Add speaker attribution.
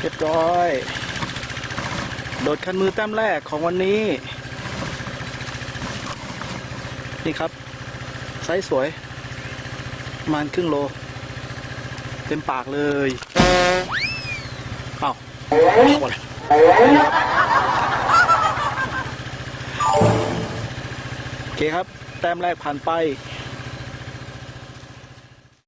Speaker 1: เร้อย โดดคันมือแต้มแรกของวันนี้ นี่ครับ ไซส์สวยประมาณครึ่งโล เต็มปากเลยเอ้าหมดยโอเคครับ แต้มแรกผ่านไป